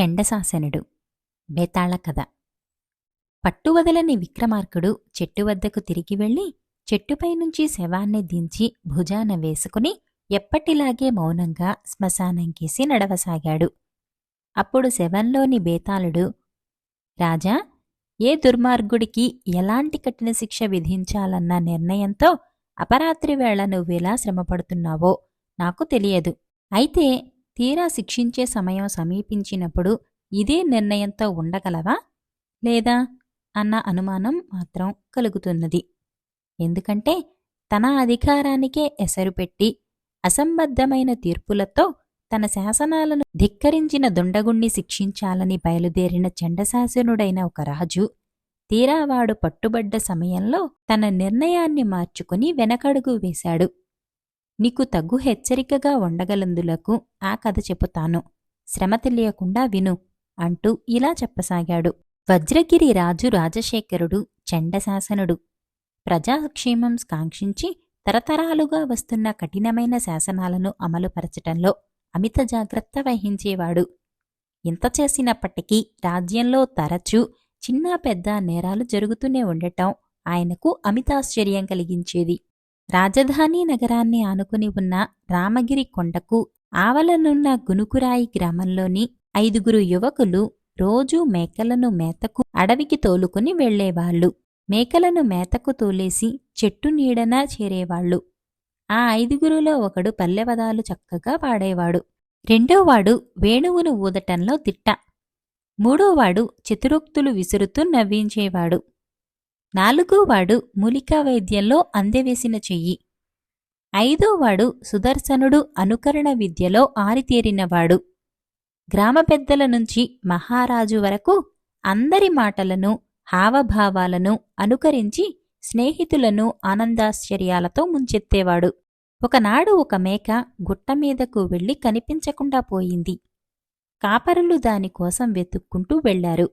చెండశాసనుడు బేతాళ కథ. పట్టువదలని విక్రమార్కుడు చెట్టు వద్దకు తిరిగి వెళ్ళి చెట్టుపై నుంచి శవాన్ని దించి భుజాన వేసుకుని ఎప్పటిలాగే మౌనంగా శ్మశానంకేసి నడవసాగాడు. అప్పుడు శవంలోని బేతాళుడు రాజా ఏ దుర్మార్గుడికి ఎలాంటి కఠిన శిక్ష విధించాలన్న నిర్ణయంతో అపరాత్రి వేళ నువ్వెలా శ్రమపడుతున్నావో నాకు తెలియదు. అయితే తీరా శిక్షించే సమయం సమీపించినప్పుడు ఇదే నిర్ణయంతో ఉండగలవా? లేదా? అన్న అనుమానం మాత్రం కలుగుతున్నది. ఎందుకంటే తన అధికారానికే ఎసరు పెట్టి అసంబద్ధమైన తీర్పులతో తన శాసనాలను ధిక్కరించిన దుండగుణ్ణి శిక్షించాలని బయలుదేరిన చండశాసనుడైన ఒక రాజు తీరావాడు పట్టుబడ్డ సమయంలో తన నిర్ణయాన్ని మార్చుకుని వెనకడుగు వేశాడు. నీకు తగ్గు హెచ్చరికగా ఉండగలందులకు ఆ కథ చెబుతాను శ్రమ తెలియకుండా విను అంటూ ఇలా చెప్పసాగాడు. వజ్రగిరి రాజు రాజశేఖరుడు చండశాసనుడు. ప్రజాక్షేమం కాంక్షించి తరతరాలుగా వస్తున్న కఠినమైన శాసనాలను అమలుపరచటంలో అమిత జాగ్రత్త వహించేవాడు. ఇంత చేసినప్పటికీ రాజ్యంలో తరచూ చిన్న పెద్ద నేరాలు జరుగుతూనే ఉండటం ఆయనకు అమితాశ్చర్యం కలిగించేది. రాజధాని నగరాన్ని ఆనుకుని ఉన్న రామగిరి కొండకు ఆవలనున్న గునుకురాయి గ్రామంలోని ఐదుగురు యువకులు రోజూ మేకలను మేతకు అడవికి తోలుకుని వెళ్ళేవాళ్ళు మేకలను మేతకు తోలేసి చెట్టు నీడన చేరేవాళ్ళు ఆ ఐదుగురులో ఒకడు పల్లెవదాలు చక్కగా పాడేవాడు. రెండోవాడు వేణువును ఊదటంలో తిట్ట. మూడోవాడు చతురోక్తులు విసురుతూ నవ్వించేవాడు. నాలుగోవాడు మూలికా వైద్యంలో అందెవేసిన చెయ్యి. ఐదోవాడు సుదర్శనుడు అనుకరణ విద్యలో ఆరితేరినవాడు. గ్రామ పెద్దల నుంచి మహారాజు వరకు అందరి మాటలను హావభావాలను అనుకరించి స్నేహితులను ఆనందాశ్చర్యాలతో ముంచెత్తేవాడు. ఒకనాడు ఒక మేక గుట్టమీదకు వెళ్ళి కనిపించకుండా పోయింది. కాపరులు దానికోసం వెతుక్కుంటూ వెళ్ళారు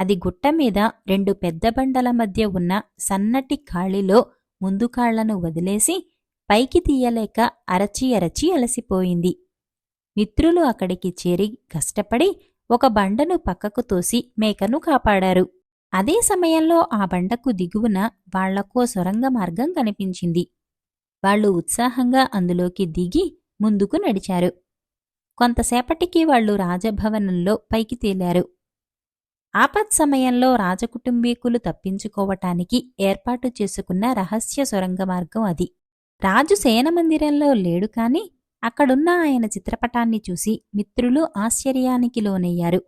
అది గుట్టమీద రెండు పెద్ద బండల మధ్య ఉన్న సన్నటి ఖాళీలో ముందు కాళ్ళను వదిలేసి పైకి తీయలేక అరచి అరచి అలసిపోయింది. మిత్రులు అక్కడికి చేరి కష్టపడి ఒక బండను పక్కకు తోసి మేకను కాపాడారు. అదే సమయంలో ఆ బండకు దిగువన వాళ్ళకో సొరంగ మార్గం కనిపించింది. వాళ్ళు ఉత్సాహంగా అందులోకి దిగి ముందుకు నడిచారు. కొంతసేపటికి వాళ్ళు రాజభవనంలో పైకి తేలారు. ఆపత్ సమయంలో రాజకుటుంబీకులు తప్పించుకోవటానికి ఏర్పాటు చేసుకున్న రహస్య సొరంగ మార్గం అది. రాజు శయనమందిరంలో లేడు కాని అక్కడున్న ఆయన చిత్రపటాన్ని చూసి మిత్రులు ఆశ్చర్యానికి లోనయ్యారు.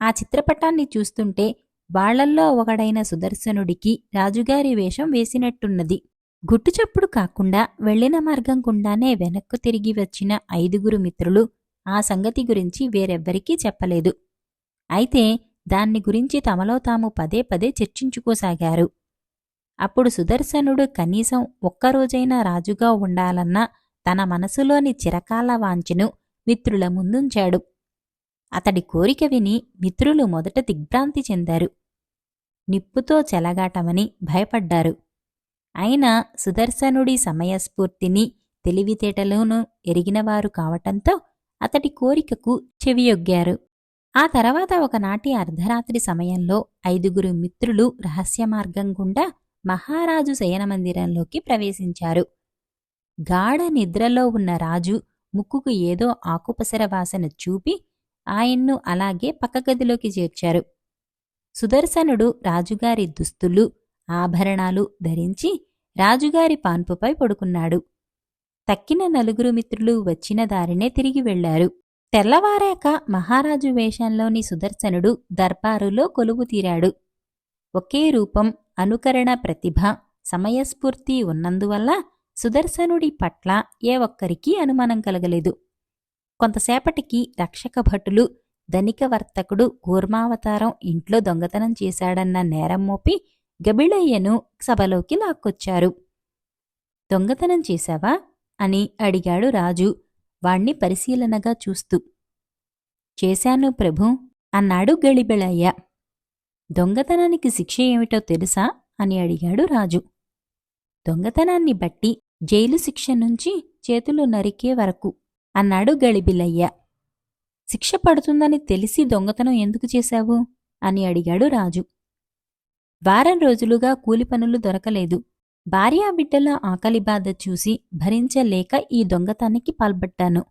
ఆ చిత్రపటాన్ని చూస్తుంటే వాళ్ళల్లో ఒకడైన సుదర్శనుడికి రాజుగారి వేషం వేసినట్టున్నది. గుట్టుచప్పుడు కాకుండా వెళ్ళిన మార్గం గుండానే వెనక్కు తిరిగి వచ్చిన ఐదుగురు మిత్రులు ఆ సంగతి గురించి వేరెవ్వరికీ చెప్పలేదు. అయితే దాన్ని గురించి తమలో తాము పదే పదే చర్చించుకోసాగారు. అప్పుడు సుదర్శనుడు కనీసం ఒక్కరోజైనా రాజుగా ఉండాలన్న తన మనసులోని చిరకాల వాంఛను మిత్రుల ముందుంచాడు. అతడి కోరిక విని మిత్రులు మొదట దిగ్భ్రాంతి చెందారు. నిప్పుతో చెలగాటమని భయపడ్డారు. అయినా సుదర్శనుడి సమయస్ఫూర్తిని తెలివితేటలోనూ ఎరిగినవారు కావటంతో అతడి కోరికకు చెవియొగ్గారు. ఆ తర్వాత ఒకనాటి అర్ధరాత్రి సమయంలో ఐదుగురు మిత్రులు రహస్యమార్గం గుండా మహారాజు శయనమందిరంలోకి ప్రవేశించారు. గాఢ నిద్రలో ఉన్న రాజు ముక్కుకు ఏదో ఆకుపసర వాసన చూపి ఆయన్ను అలాగే పక్కగదిలోకి చేర్చారు. సుదర్శనుడు రాజుగారి దుస్తులు ఆభరణాలు ధరించి రాజుగారి పాన్పుపై పడుకున్నాడు. తక్కిన నలుగురు మిత్రులు వచ్చిన దారినే తిరిగి వెళ్ళారు తెల్లవారాక మహారాజు వేషంలోని సుదర్శనుడు దర్బారులో కొలువు తీరాడు. ఒకే రూపం అనుకరణ ప్రతిభ సమయస్ఫూర్తి ఉన్నందువల్ల సుదర్శనుడి పట్ల ఏ ఒక్కరికీ అనుమానం కలగలేదు. కొంతసేపటికి రక్షక భటులు ధనిక వర్తకుడు కూర్మావతారం ఇంట్లో దొంగతనం చేశాడన్న నేరం మోపి గబిళయ్యను సభలోకి లాక్కొచ్చారు. దొంగతనం చేశావా? అని అడిగాడు రాజు. వాణ్ణి పరిశీలనగా చూస్తూ. చేశాను ప్రభు! అన్నాడు గళిబెళయ్య. దొంగతనానికి శిక్ష ఏమిటో తెలుసా? అని అడిగాడు రాజు. దొంగతనాన్ని బట్టి జైలు శిక్ష నుంచి చేతులు నరికే వరకు అన్నాడు గళిబిలయ్య. శిక్ష పడుతుందని తెలిసి దొంగతనం ఎందుకు చేశావు? అని అడిగాడు రాజు. వారం రోజులుగా కూలి పనులు దొరకలేదు. భార్యాబిడ్డల ఆకలి బాధ చూసి భరించలేక ఈ దొంగతనానికి పాల్పడ్డాను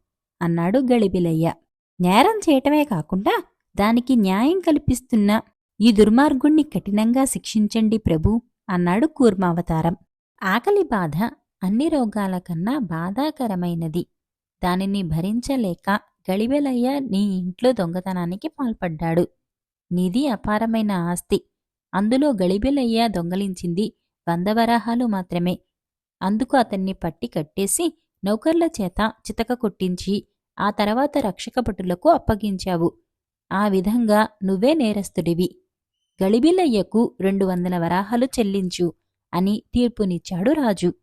అన్నాడు గళిబిలయ్య. నేరం చేయటమే కాకుండా దానికి న్యాయం కల్పిస్తున్న ఈ దుర్మార్గుణ్ణి కఠినంగా శిక్షించండి ప్రభు అన్నాడు కూర్మావతారం. ఆకలి బాధ అన్ని రోగాల కన్నా బాధాకరమైనది. దానిని భరించలేక గళిబెలయ్య నీ ఇంట్లో దొంగతనానికి పాల్పడ్డాడు. నీది అపారమైన ఆస్తి. అందులో గళిబెలయ్య దొంగలించింది వంద వరాహాలు మాత్రమే. అందుకు అతన్ని పట్టి కట్టేసి నౌకర్ల చేత చితక కొట్టించి ఆ తర్వాత రక్షకభటులకు అప్పగించావు. ఆ విధంగా నువ్వే నేరస్తుడివి. గళిబిలయ్యకు రెండు వందల వరాహాలు చెల్లించు అని తీర్పునిచ్చాడు రాజు.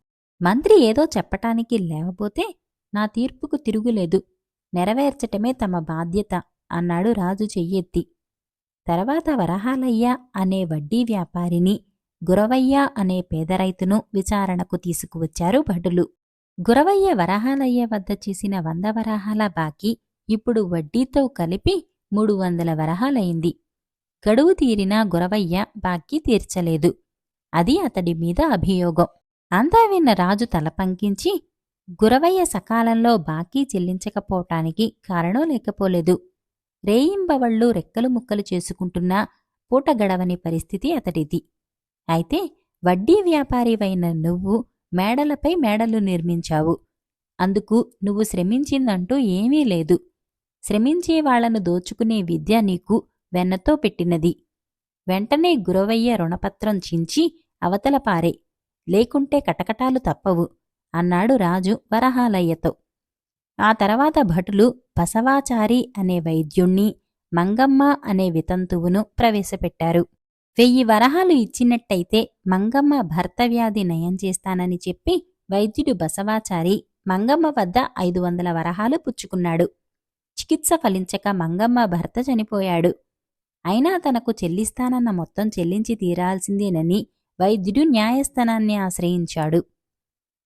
మంత్రి ఏదో చెప్పటానికి లేవబోతే నా తీర్పుకు తిరుగులేదు. నెరవేర్చటమే తమ బాధ్యత అన్నాడు రాజు చెయ్యెత్తి. తర్వాత వరహాలయ్య అనే వడ్డీ వ్యాపారిని గురవయ్య అనే పేదరైతును విచారణకు తీసుకువచ్చారు భటులు. గురవయ్య వరహాలయ్య వద్ద చేసిన వంద వరహాల బాకీ ఇప్పుడు వడ్డీతో కలిపి మూడు వందల వరహాలయింది గడువు తీరినా గురవయ్య బాకీ తీర్చలేదు. అది అతడి మీద అభియోగం. అంతా విన్న రాజు తల పంకించి గురవయ్య సకాలంలో బాకీ చెల్లించకపోవటానికి కారణం లేకపోలేదు. రేయింబవళ్ళు రెక్కలు ముక్కలు చేసుకుంటున్నా పూట గడవని పరిస్థితి అతడిది. అయితే వడ్డీ వ్యాపారివైన నువ్వు మేడలపై మేడలు నిర్మించావు. అందుకు నువ్వు శ్రమించిందంటూ ఏమీ లేదు. శ్రమించే వాళ్ళను దోచుకునే విద్య నీకు వెన్నతో పెట్టినది. వెంటనే గురవయ్య రుణపత్రం చించి అవతల పారే. లేకుంటే కటకటాలు తప్పవు అన్నాడు రాజు వరహాలయ్యతో. ఆ తర్వాత భటులు బసవాచారి అనే వైద్యుణ్ణి మంగమ్మ అనే వితంతువును ప్రవేశపెట్టారు. వెయ్యి వరహాలు ఇచ్చినట్టయితే మంగమ్మ భర్త వ్యాధి నయం చేస్తానని చెప్పి వైద్యుడు బసవాచారి మంగమ్మ వద్ద ఐదు వందల వరహాలు పుచ్చుకున్నాడు. చికిత్స ఫలించక మంగమ్మ భర్త చనిపోయాడు. అయినా తనకు చెల్లిస్తానన్న మొత్తం చెల్లించి తీరాల్సిందేనని వైద్యుడు న్యాయస్థానాన్ని ఆశ్రయించాడు.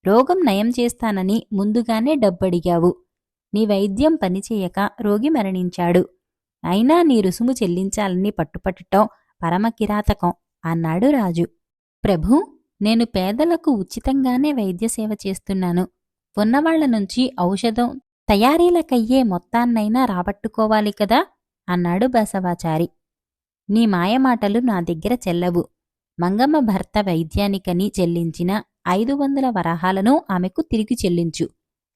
రోగం నయం చేస్తానని ముందుగానే డబ్బడిగావు. నీ వైద్యం పనిచేయక రోగి మరణించాడు. అయినా నీ రుసుము చెల్లించాలని పరమ పరమకిరాతకం అన్నాడు రాజు. ప్రభూ నేను పేదలకు ఉచితంగానే వైద్య సేవ చేస్తున్నాను. ఉన్నవాళ్ళ నుంచి ఔషధం తయారీలకయ్యే మొత్తాన్నైనా రాబట్టుకోవాలి కదా? అన్నాడు బసవాచారి. నీ మాయమాటలు నా దగ్గర చెల్లవు. మంగమ్మ భర్త వైద్యానికని చెల్లించిన ఐదు వందల వరహాలను ఆమెకు తిరిగి చెల్లించు.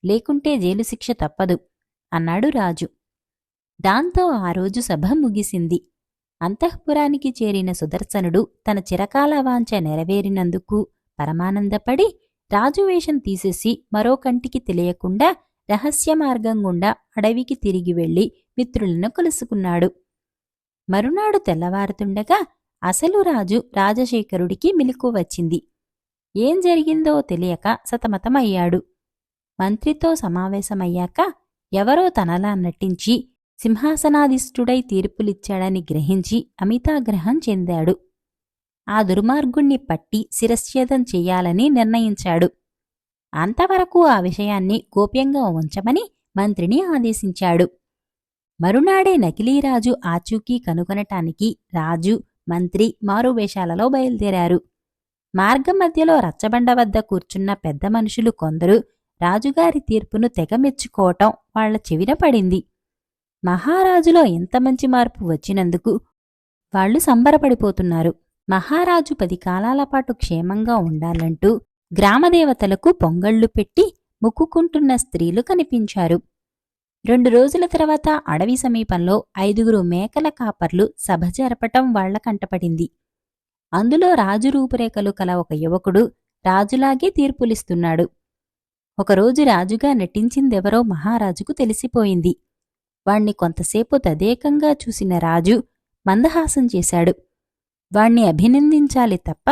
లేకుంటే జైలు శిక్ష తప్పదు అన్నాడు రాజు. దాంతో ఆ రోజు సభ ముగిసింది. అంతఃపురానికి చేరిన సుదర్శనుడు తన చిరకాల వాంఛ నెరవేరినందుకు పరమానందపడి రాజువేషం తీసేసి మరో కంటికి తెలియకుండా రహస్య మార్గం గుండా అడవికి తిరిగి వెళ్ళి మిత్రులను కలుసుకున్నాడు. మరునాడు తెల్లవారుతుండగా అసలు రాజు రాజశేఖరుడికి మిలుకు వచ్చింది. ఏం జరిగిందో తెలియక సతమతమయ్యాడు. మంత్రితో సమావేశమయ్యాక ఎవరో తనలా నటించి సింహాసనాధిష్ఠుడై తీర్పులిచ్చాడని గ్రహించి అమితాగ్రహం చెందాడు. ఆ దుర్మార్గుణ్ణి పట్టి శిరశ్ఛేదం చెయ్యాలని నిర్ణయించాడు. అంతవరకు ఆ విషయాన్ని గోప్యంగా ఉంచమని మంత్రిని ఆదేశించాడు. మరునాడే నకిలీరాజు ఆచూకీ కనుగొనటానికి రాజు మంత్రి మారువేషాలలో బయలుదేరారు. మార్గం మధ్యలో రచ్చబండ వద్ద కూర్చున్న పెద్ద మనుషులు కొందరు రాజుగారి తీర్పును తెగ మెచ్చుకోవటం వాళ్ళ చెవిన పడింది. మహారాజులో ఎంత మంచి మార్పు వచ్చినందుకు వాళ్ళు సంబరపడిపోతున్నారు. మహారాజు పది కాలాల పాటు క్షేమంగా ఉండాలంటూ గ్రామదేవతలకు పొంగళ్ళు పెట్టి ముక్కుకుంటున్న స్త్రీలు కనిపించారు. రెండు రోజుల తర్వాత అడవి సమీపంలో ఐదుగురు మేకల కాపర్లు సభ జరపటం వాళ్ళ కంటపడింది. అందులో రాజు రూపురేఖలు కల ఒక యువకుడు రాజులాగే తీర్పులిస్తున్నాడు. ఒకరోజు రాజుగా నటించిందెవరో మహారాజుకు తెలిసిపోయింది. వాణ్ణి కొంతసేపు తదేకంగా చూసిన రాజు మందహాసం చేశాడు. వాణ్ణి అభినందించాలి తప్ప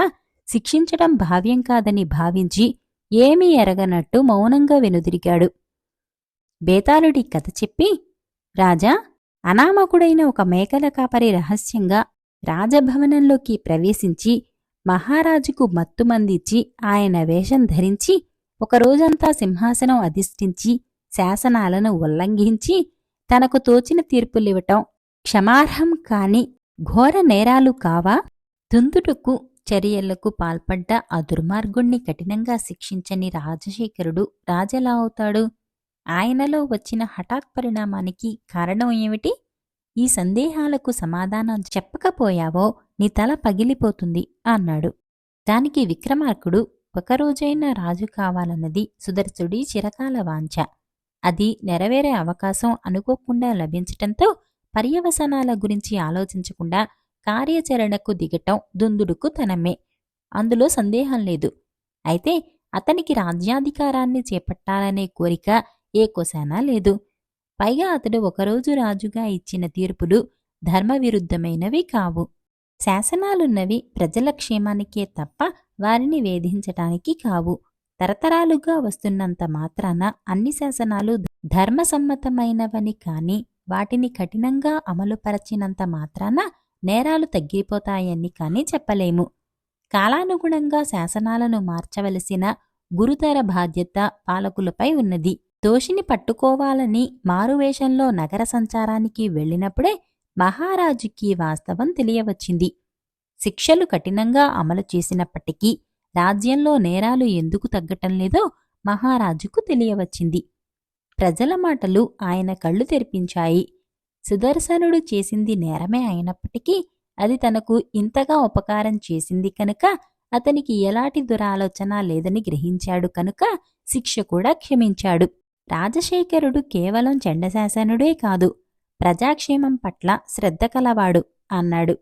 శిక్షించడం భావ్యం కాదని భావించి ఏమీ ఎరగనట్టు మౌనంగా వెనుదిరిగాడు. బేతాళుడి కథ చెప్పి రాజా అనామకుడైన ఒక మేకల కాపరి రహస్యంగా రాజభవనంలోకి ప్రవేశించి మహారాజుకు మత్తుమందిచ్చి ఆయన వేషం ధరించి ఒక రోజంతా సింహాసనం అధిష్ఠించి శాసనాలను ఉల్లంఘించి తనకు తోచిన తీర్పులివ్వటం క్షమార్హం కాని ఘోర నేరాలు కావా? దుందుడుకు చర్యలకు పాల్పడ్డ ఆ దుర్మార్గుణ్ణి కఠినంగా శిక్షించని రాజశేఖరుడు రాజెలా అవుతాడు? ఆయనలో వచ్చిన హఠాత్ పరిణామానికి కారణం ఏమిటి? ఈ సందేహాలకు సమాధానం చెప్పకపోయావో నీ తల పగిలిపోతుంది అన్నాడు. దానికి విక్రమార్కుడు ఒకరోజైనా రాజు కావాలన్నది సుదర్శుడి చిరకాల వాంఛ. అది నెరవేరే అవకాశం అనుకోకుండా లభించటంతో పర్యవసనాల గురించి ఆలోచించకుండా కార్యాచరణకు దిగటం దుందుడుకు తనమే. అందులో సందేహం లేదు. అయితే అతనికి రాజ్యాధికారాన్ని చేపట్టాలనే కోరిక ఏ కొశానా లేదు. పైగా అతడు ఒకరోజు రాజుగా ఇచ్చిన తీర్పులు ధర్మవిరుద్ధమైనవి కావు. శాసనాలున్నవి ప్రజల క్షేమానికే తప్ప వారిని వేధించటానికి కావు. తరతరాలుగా వస్తున్నంత మాత్రాన అన్ని శాసనాలు ధర్మసమ్మతమైనవని కాని వాటిని కఠినంగా అమలుపరచినంత మాత్రాన నేరాలు తగ్గిపోతాయని కాని చెప్పలేము. కాలానుగుణంగా శాసనాలను మార్చవలసిన గురుతర బాధ్యత పాలకులపై ఉన్నది. దోషిని పట్టుకోవాలని మారువేషంలో నగర సంచారానికి వెళ్ళినప్పుడే మహారాజుకి వాస్తవం తెలియవచ్చింది. శిక్షలు కఠినంగా అమలు చేసినప్పటికీ రాజ్యంలో నేరాలు ఎందుకు తగ్గటం లేదో మహారాజుకు తెలియవచ్చింది. ప్రజల మాటలు ఆయన కళ్ళు తెరిపించాయి. సుదర్శనుడు చేసింది నేరమే అయినప్పటికీ అది తనకు ఇంతగా ఉపకారం చేసింది కనుక అతనికి ఎలాంటి దురాలోచన లేదని గ్రహించాడు కనుక శిక్ష కూడా క్షమించాడు. రాజశేఖరుడు కేవలం చండశాసనుడే కాదు ప్రజాక్షేమం పట్ల శ్రద్ధ కలవాడు అన్నాడు.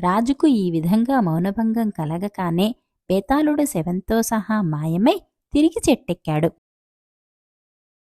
రాజుకు ఈ విధంగా మౌనభంగం కలగకానే బేతాళుడు శవంతో సహా మాయమై తిరిగి చెట్టెక్కాడు.